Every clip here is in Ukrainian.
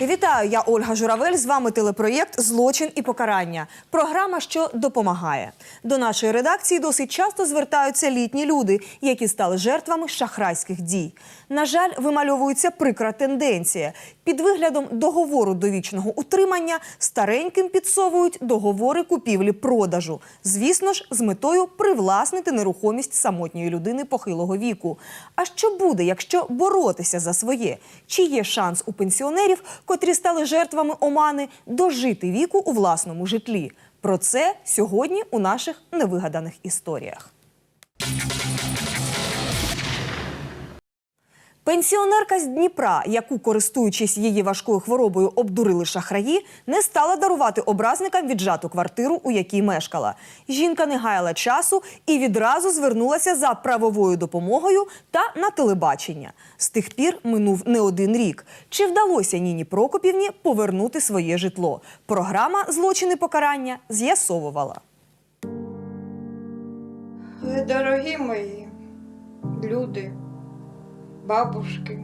Вітаю, я Ольга Журавель. З вами телепроєкт Злочин і покарання. Програма, що допомагає. До нашої редакції досить часто звертаються літні люди, які стали жертвами шахрайських дій. На жаль, вимальовується прикра тенденція. Під виглядом договору довічного утримання стареньким підсовують договори купівлі-продажу. Звісно ж, з метою привласнити нерухомість самотньої людини похилого віку. А що буде, якщо боротися за своє? Чи є шанс у пенсіонерів, котрі стали жертвами омани, дожити віку у власному житлі? Про це сьогодні у наших невигаданих історіях. Пенсіонерка з Дніпра, яку, користуючись її важкою хворобою, обдурили шахраї, не стала дарувати образникам віджату квартиру, у якій мешкала. Жінка не гаяла часу і відразу звернулася за правовою допомогою та на телебачення. З тих пір минув не один рік. Чи вдалося Ніні Прокопівні повернути своє житло? Програма Злочини покарання з'ясовувала. Дорогі мої люди, бабушки,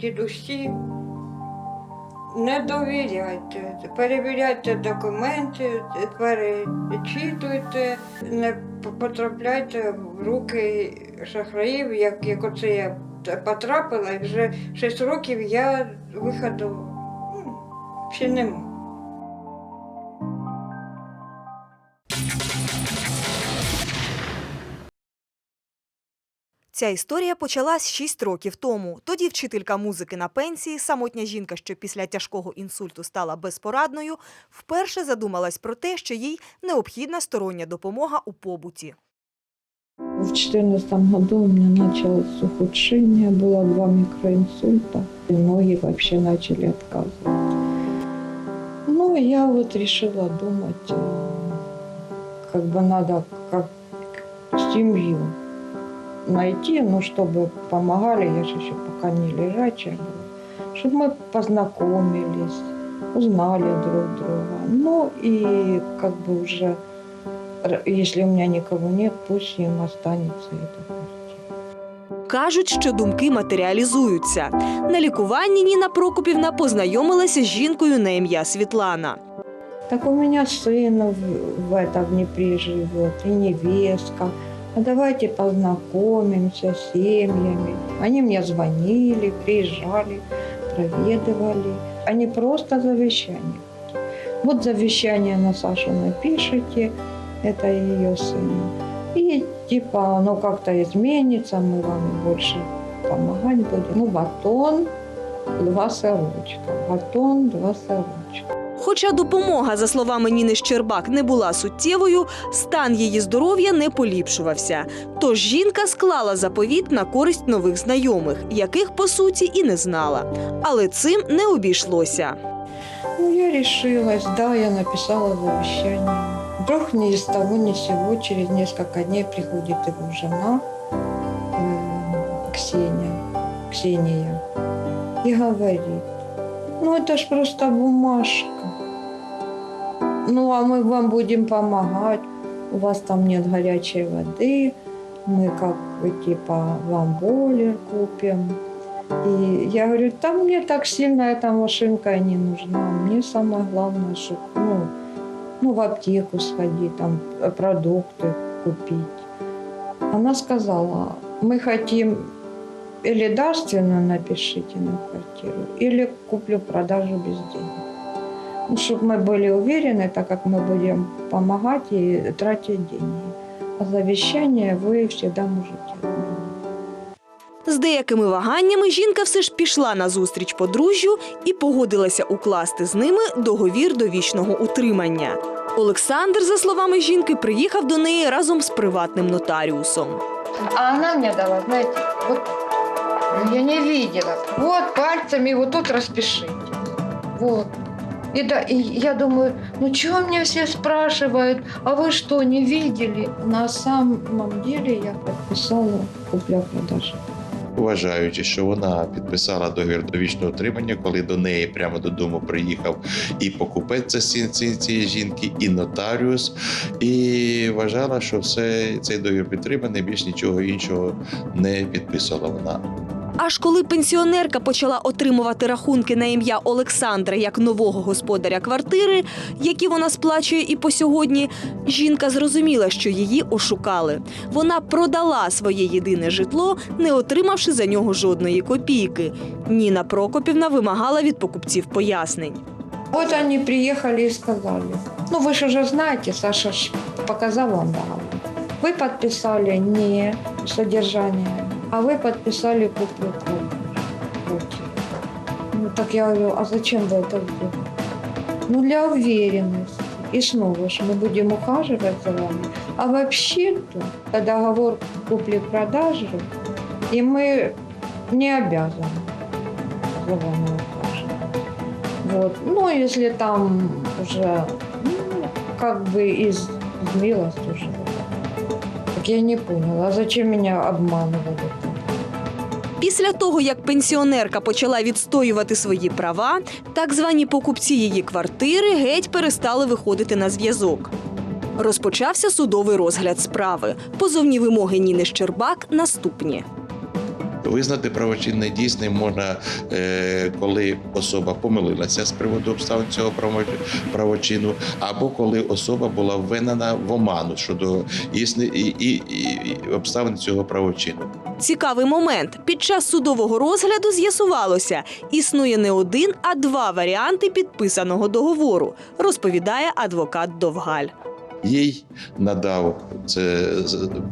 дідусі, не довіряйте, перевіряйте документи, перечитуйте, не потрапляйте в руки шахраїв, як, як оце я потрапила, і вже 6 років я виходу ну, ще нема. Ця історія почалась 6 років тому. Тоді вчителька музики на пенсії, самотня жінка, що після тяжкого інсульту стала безпорадною, вперше задумалась про те, що їй необхідна стороння допомога у побуті. В 2014 году у меня началось ухудшение, было два микроинсульта, и ноги вообще начали отказывать. Ну, я вот решила думать, э, как бы надо как семью найти, ну, чтобы помогали, я же еще пока не лежачая была, чтобы мы познакомились, узнали друг друга. Ну, и как бы уже Р- Если у меня никого нет, пусть им останется эта квартира. Кажуть, що думки матеріалізуються. На лікуванні Ніна Прокопівна познайомилася з жінкою на ім'я Світлана. Так у меня сын в, в это в Днепре живет, и невестка. А давайте познакомимся с семьями. Они мне звонили, приезжали, проведывали. Они просто завещание. Вот завещание на Сашу напишите, это ее сыну. И типа оно как-то изменится, мы вам больше помогать будем. Ну, батон, два сорочка. Батон, два сорочка. Хоча допомога, за словами Ніни Щербак, не була суттєвою, стан її здоров'я не поліпшувався. Тож жінка склала заповіт на користь нових знайомих, яких по суті і не знала. Але цим не обійшлося. Ну, я решилась, да, я написала завещание. Вдруг ни с того ни с через несколько дней приходит его жена, э, Ксения, Ксения, и говорит, ну это ж просто бумажка. Ну, а мы вам будем помогать, у вас там нет горячей воды, мы как типа вам бойлер купим. И я говорю, там мне так сильно эта машинка не нужна. Мне самое главное, чтобы ну, ну, в аптеку сходить, там продукты купить. Она сказала, мы хотим или дарственно напишите на квартиру, или куплю-продажу без денег. Ну, чтобы мы были уверены, так как мы будем помогать и тратить деньги. А завещание вы всегда можете отменить. З деякими ваганнями жінка все ж пішла на зустріч подружжю і погодилася укласти з ними договір довічного утримання. Олександр, за словами жінки, приїхав до неї разом з приватним нотаріусом. А она мне дала, знаете, вот ну, я не видела. Вот пальцами вот тут распишите. Вот. И да, и я думаю, ну чего мне все спрашивают, а вы что, не видели? На самом деле я подписала купля-продажа. Вважаючи, що вона підписала договір довічного утримання, коли до неї прямо додому приїхав і покупець ці- цієї жінки, і нотаріус, і вважала, що все цей договір підтриманий, більш нічого іншого не підписувала вона. Аж коли пенсіонерка почала отримувати рахунки на ім'я Олександра як нового господаря квартири, які вона сплачує і по сьогодні, жінка зрозуміла, що її ошукали. Вона продала своє єдине житло, не отримавши за нього жодної копійки. Ніна Прокопівна вимагала від покупців пояснень. Вот они приехали и сказали, ну вы же уже знаете, Саша ж показал вам договор. Вы подписали не содержание, а вы подписали куплю Вот. Ну так я говорю, а зачем вы это сделали? Ну для уверенности. И снова же мы будем ухаживать за вами. А вообще-то договор купли-продажи, и мы не обязаны за вами ухаживать. Вот. Ну, если там уже, ну, как бы из милости уже. Так я не поняла, а зачем меня обманывали? Після того, як пенсіонерка почала відстоювати свої права, так звані покупці її квартири геть перестали виходити на зв'язок. Розпочався судовий розгляд справи. Позовні вимоги Ніни Щербак наступні. Визнати правочин недійсним можна, е, коли особа помилилася з приводу обставин цього право- правочину, або коли особа була введена в оману щодо існи і, і, і обставин цього правочину. Цікавий момент. Під час судового розгляду з'ясувалося, існує не один, а два варіанти підписаного договору, розповідає адвокат Довгаль. Їй надав це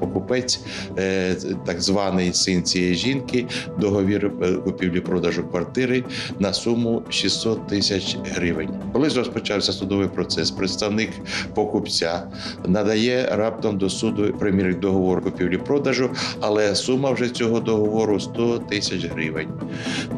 покупець, е, так званий син цієї жінки, договір е, купівлі-продажу квартири на суму 600 тисяч гривень. Коли розпочався судовий процес, представник покупця надає раптом до суду примірник договору купівлі-продажу, але сума вже цього договору 100 тисяч гривень.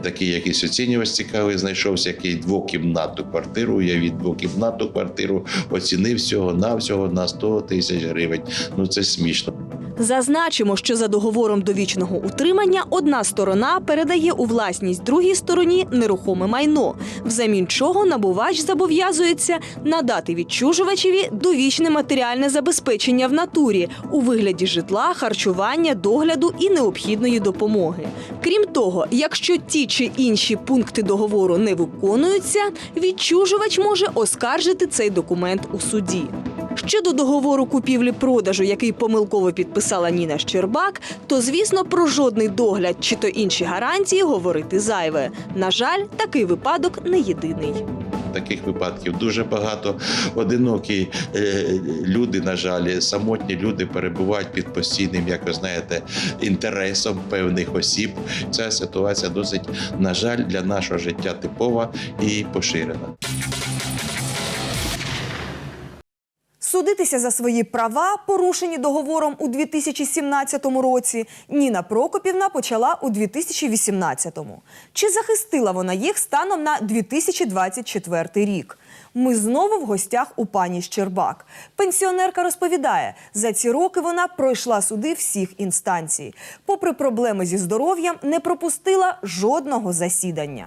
Такий якийсь оцінювач цікавий знайшовся, який двокімнатну квартиру, уявіть двокімнатну квартиру оцінив всього на всього на 100 тисяч гривень. Ну це смішно. Зазначимо, що за договором довічного утримання одна сторона передає у власність другій стороні нерухоме майно, взамін чого набувач зобов'язується надати відчужувачеві довічне матеріальне забезпечення в натурі у вигляді житла, харчування, догляду і необхідної допомоги. Крім того, якщо ті чи інші пункти договору не виконуються, відчужувач може оскаржити цей документ у суді. Щодо договору купівлі-продажу, який помилково підписала Ніна Щербак, то звісно про жодний догляд чи то інші гарантії говорити зайве. На жаль, такий випадок не єдиний. Таких випадків дуже багато. Одинокі е, люди, на жаль, самотні люди перебувають під постійним, як ви знаєте, інтересом певних осіб. Ця ситуація досить, на жаль, для нашого життя типова і поширена. Судитися за свої права, порушені договором у 2017 році, Ніна Прокопівна почала у 2018-му. Чи захистила вона їх станом на 2024 рік? Ми знову в гостях у пані Щербак. Пенсіонерка розповідає, за ці роки вона пройшла суди всіх інстанцій. Попри проблеми зі здоров'ям, не пропустила жодного засідання.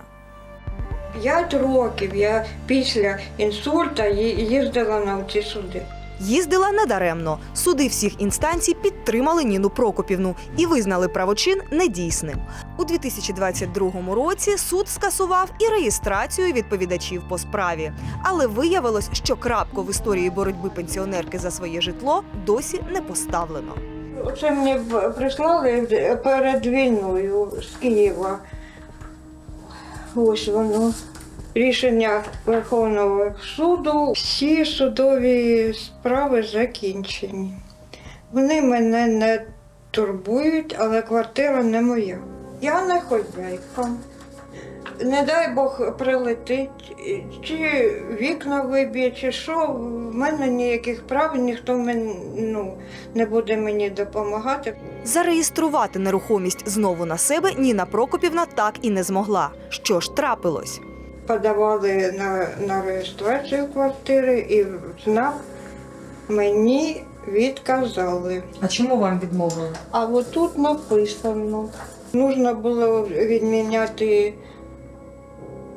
П'ять років я після інсульта їздила на ці суди. Їздила недаремно. Суди всіх інстанцій підтримали Ніну Прокопівну і визнали правочин недійсним. У 2022 році суд скасував і реєстрацію відповідачів по справі. Але виявилось, що крапку в історії боротьби пенсіонерки за своє житло досі не поставлено. Оце мені прислали перед війною з Києва. Ось воно. Рішення Верховного суду. Всі судові справи закінчені. Вони мене не турбують, але квартира не моя. Я не хозяйка. Не дай Бог прилетить, чи вікна виб'є, чи що. В мене ніяких прав, ніхто мен, ну, не буде мені допомагати. Зареєструвати нерухомість знову на себе Ніна Прокопівна так і не змогла. Що ж трапилось? Подавали на, на реєстрацію квартири і знак мені відказали. А чому вам відмовили? А от тут написано. Нужно було відміняти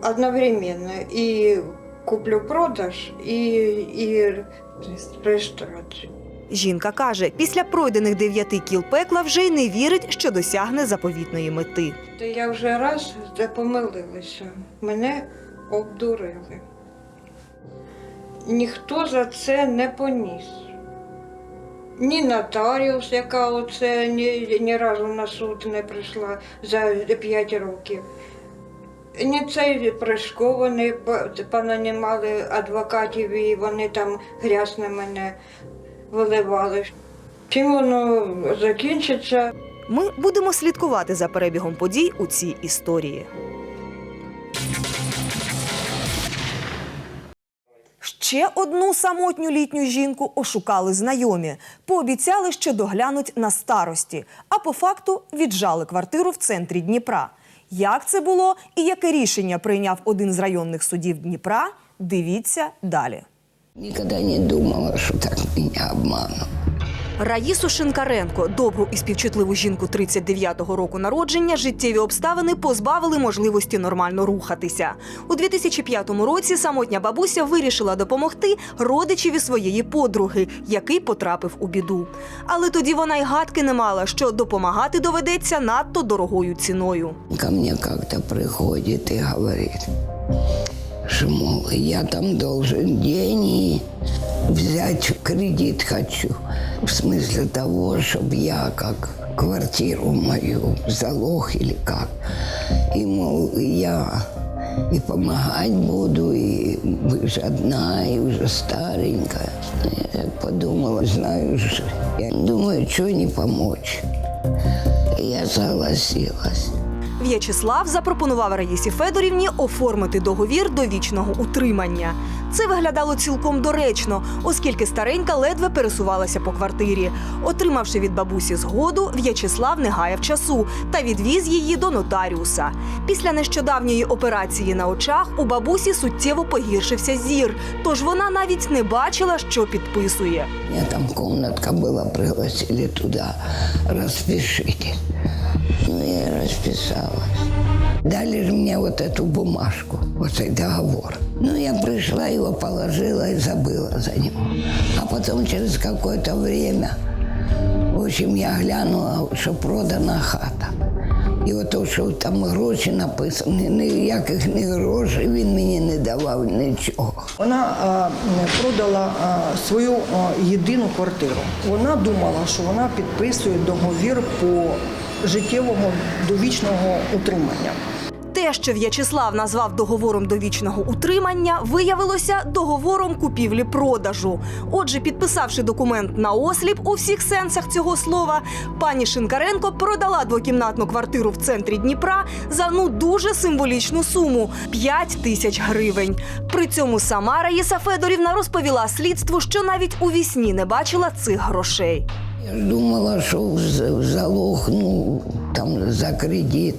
одновременно і куплю-продаж, і, і реєстрацію. Жінка каже, після пройдених дев'яти кіл пекла вже й не вірить, що досягне заповітної мети. Я вже раз де помилилася. Мене обдурили. Ніхто за це не поніс. Ні нотаріус, яка оце ні, ні разу на суд не прийшла за 5 років. Ні цей Пришко, вони по- понанімали адвокатів і вони там грязь на мене виливали. Чим воно закінчиться? Ми будемо слідкувати за перебігом подій у цій історії. Ще одну самотню літню жінку ошукали знайомі. Пообіцяли, що доглянуть на старості, а по факту віджали квартиру в центрі Дніпра. Як це було і яке рішення прийняв один з районних судів Дніпра? Дивіться далі. Никогда не думала, что так меня обманут. Раїсу Шинкаренко, добру і співчутливу жінку 39-го року народження, життєві обставини позбавили можливості нормально рухатися. У 2005 році самотня бабуся вирішила допомогти родичеві своєї подруги, який потрапив у біду. Але тоді вона й гадки не мала, що допомагати доведеться надто дорогою ціною. Ко мне как-то приходит и говорит, что, мол, я там должен деньги взять кредит хочу. В смысле того, чтобы я как квартиру мою залог или как. И, мол, я и помогать буду, и вы же одна, и уже старенькая. Я подумала, знаю же, я думаю, что не помочь. Я согласилась. В'ячеслав запропонував Раїсі Федорівні оформити договір довічного утримання. Це виглядало цілком доречно, оскільки старенька ледве пересувалася по квартирі. Отримавши від бабусі згоду, В'ячеслав не гаяв часу та відвіз її до нотаріуса. Після нещодавньої операції на очах у бабусі суттєво погіршився зір, тож вона навіть не бачила, що підписує. Меня там комнатка была, пригласили туда, распишите. Ну, я и расписалась. Дали же мне вот эту бумажку, вот этот договор. Ну, я пришла, его положила и забыла за него. А потом через какое-то время, в общем, я глянула, що продана хата. І ото, що там гроші написані, ніяких не грошей він мені не давав нічого. Вона а, продала а, свою а, єдину квартиру. Вона думала, що вона підписує договір по життєвого довічного утримання. Те, що В'ячеслав назвав договором довічного утримання, виявилося договором купівлі-продажу. Отже, підписавши документ на осліп у всіх сенсах цього слова, пані Шинкаренко продала двокімнатну квартиру в центрі Дніпра за ну дуже символічну суму 5 тисяч гривень. При цьому сама Раїса Федорівна розповіла слідству, що навіть у вісні не бачила цих грошей. Я думала, що в залог, ну, там за кредит.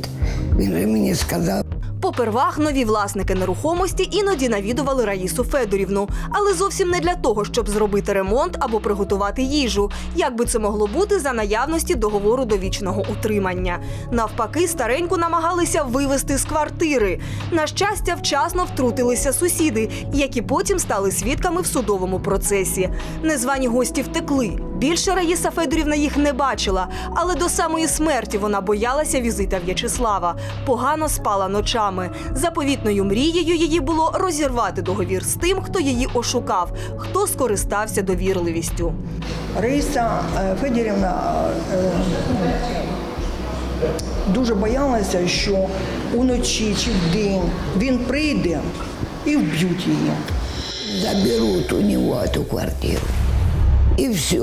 Він же мені сказав, Попервах нові власники нерухомості іноді навідували Раїсу Федорівну, але зовсім не для того, щоб зробити ремонт або приготувати їжу. Як би це могло бути за наявності договору довічного утримання? Навпаки, стареньку намагалися вивезти з квартири. На щастя, вчасно втрутилися сусіди, які потім стали свідками в судовому процесі. Незвані гості втекли. Більше Раїса Федорівна їх не бачила, але до самої смерті вона боялася візита В'ячеслава. Погано спала ночами. Заповітною мрією її було розірвати договір з тим, хто її ошукав, хто скористався довірливістю. Раїса е, Федорівна е, дуже боялася, що уночі чи вдень він прийде і вб'ють її. заберуть у нього эту квартиру. І все.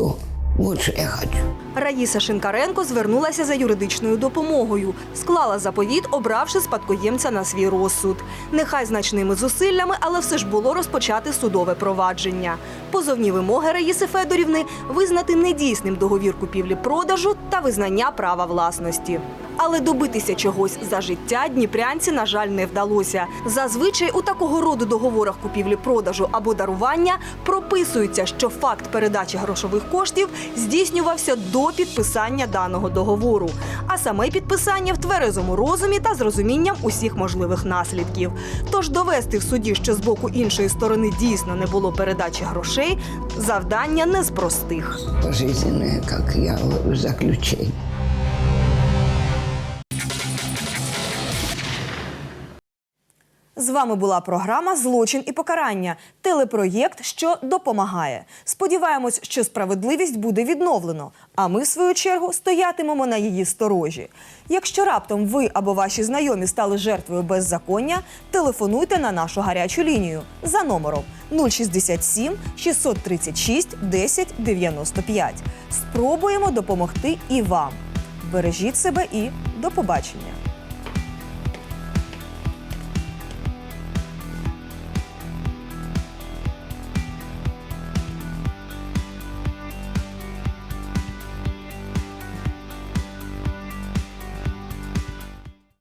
Вот що я хочу. Раїса Шинкаренко звернулася за юридичною допомогою, склала заповіт, обравши спадкоємця на свій розсуд. Нехай значними зусиллями, але все ж було розпочати судове провадження. Позовні вимоги Раїси Федорівни визнати недійсним договір купівлі-продажу та визнання права власності. Але добитися чогось за життя дніпрянці, на жаль, не вдалося. Зазвичай у такого роду договорах купівлі-продажу або дарування прописується, що факт передачі грошових коштів здійснювався до підписання даного договору, а саме підписання в тверезому розумі та з розумінням усіх можливих наслідків. Тож довести в суді, що з боку іншої сторони дійсно не було передачі грошей, завдання не з простих. Пожизненное, как я говорю, заключение. З вами була програма Злочин і покарання. Телепроєкт, що допомагає. Сподіваємось, що справедливість буде відновлено. А ми, в свою чергу, стоятимемо на її сторожі. Якщо раптом ви або ваші знайомі стали жертвою беззаконня, телефонуйте на нашу гарячу лінію за номером 067 636 10 95. Спробуємо допомогти і вам. Бережіть себе і до побачення.